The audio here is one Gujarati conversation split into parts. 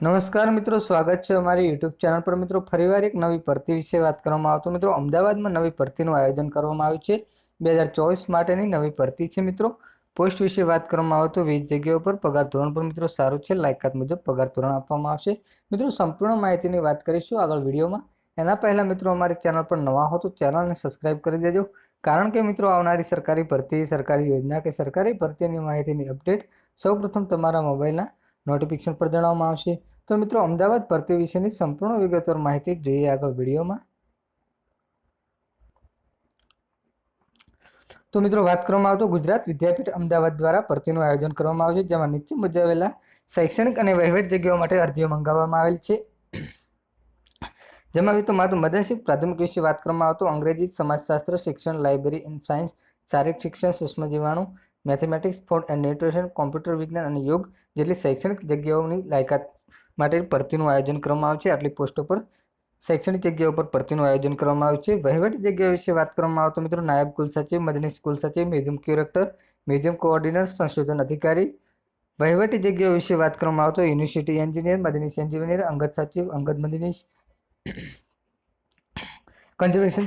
નમસ્કાર મિત્રો, સ્વાગત છે અમારી યુટ્યુબ ચેનલ પર. મિત્રો, ફરીવાર એક નવી ભરતી વિશે વાત કરવામાં આવતો. મિત્રો, અમદાવાદમાં નવી ભરતીનું આયોજન કરવામાં આવ્યું છે. બે હજાર ચોવીસ માટેની નવી ભરતી છે મિત્રો. પોસ્ટ વિશે વાત કરવામાં આવે તો વીસ જગ્યાઓ પર પગાર ધોરણ પર મિત્રો સારું છે. લાયકાત મુજબ પગાર ધોરણ આપવામાં આવશે. મિત્રો, સંપૂર્ણ માહિતીની વાત કરીશું આગળ વિડીયોમાં. એના પહેલાં મિત્રો, અમારી ચેનલ પર નવા હો તો ચેનલને સબસ્ક્રાઇબ કરી દેજો. કારણ કે મિત્રો, આવનારી સરકારી ભરતી, સરકારી યોજના કે સરકારી ભરતીની માહિતીની અપડેટ સૌપ્રથમ તમારા મોબાઈલના નોટિફિકેશન પર જણાવવામાં આવશે. તો મિત્રો, અમદાવાદ ભરતી વિશેની સંપૂર્ણ વિગતવાર માહિતી જોઈએ આગળ વિડીયોમાં. તો મિત્રો, વાત કરવામાં આવતો ગુજરાત વિદ્યાપીઠ અમદાવાદ દ્વારા ભરતીનું આયોજન કરવામાં આવશે જેમાં નીચે મુજબ આવેલા શૈક્ષણિક અને વહીવટ જગ્યાઓ માટે અરજીઓ મંગાવવામાં આવેલ છે. જેમાં મિત્રો માત્ર મદનશીલ પ્રાથમિક વિશે વાત કરવામાં આવતો અંગ્રેજી સમાજશાસ્ત્ર શિક્ષણ, લાઇબ્રેરી એન્ડ સાયન્સ, શારીરિક શિક્ષણ સૂક્ષ્મ જીવાણુ mathematics food and nutrition computer વિજ્ઞાન અને યોગ જેટલી શૈક્ષણિક જગ્યાઓની લાયકાત માટે ભરતીનું આયોજન કરવામાં આવે છે. આટલી પોસ્ટો પર શૈક્ષણિક જગ્યાઓ પર ભરતીનું આયોજન કરવામાં આવ્યું છે. વહીવટી જગ્યા વિશે વાત કરવામાં આવે તો મિત્રો નાયબ કુલસચિવ મદની સ્કૂલ સચિવ, મ્યુઝિયમ ક્યુરેક્ટર, મ્યુઝિયમ કોઓર્ડિનેટર, સંશોધન અધિકારી. વહીવટી જગ્યાઓ વિશે વાત કરવામાં આવે તો યુનિવર્સિટી એન્જિનિયર મદનીશ એન્જિનિયર, અંગત સચિવ, અંગત મદનીશ કન્ઝર્વેશન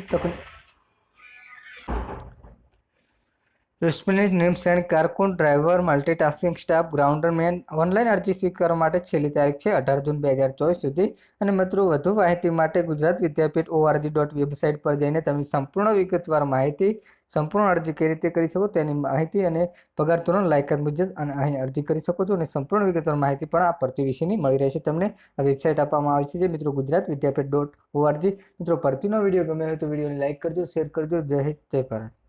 રિસ્પોન્સ નેમ સેન્ડ કારકુન driver, multitasking staff, grounder man, online અરજી સ્વીકારવા માટે છેલ્લી તારીખ છે, અઢાર જૂન બે હજાર ચોવીસ સુધી. અને મિત્રો, વધુ માહિતી માટે Gujarat Vidyapith ORG dot website પર જઈને તમે સંપૂર્ણ વિગતવાર માહિતી, સંપૂર્ણ અરજી કઈ રીતે કરી શકો તેની માહિતી અને પગાર ધોરણ, લાયકાત મુજબ અને અહીં અરજી કરી શકો છો અને સંપૂર્ણ વિગતવાર માહિતી પણ આ ભરતી વિશેની મળી રહેશે તમને. આ વેબસાઇટ આપવામાં આવી છે જે મિત્રો ગુજરાત વિદ્યાપીઠ ડોટ ઓઆરજી મિત્રો, ભરતીનો વીડિયો ગમે હોય તો વિડીયોને લાઇક કરજો શેર કરજો. જય હિન્દ, જય ભારત.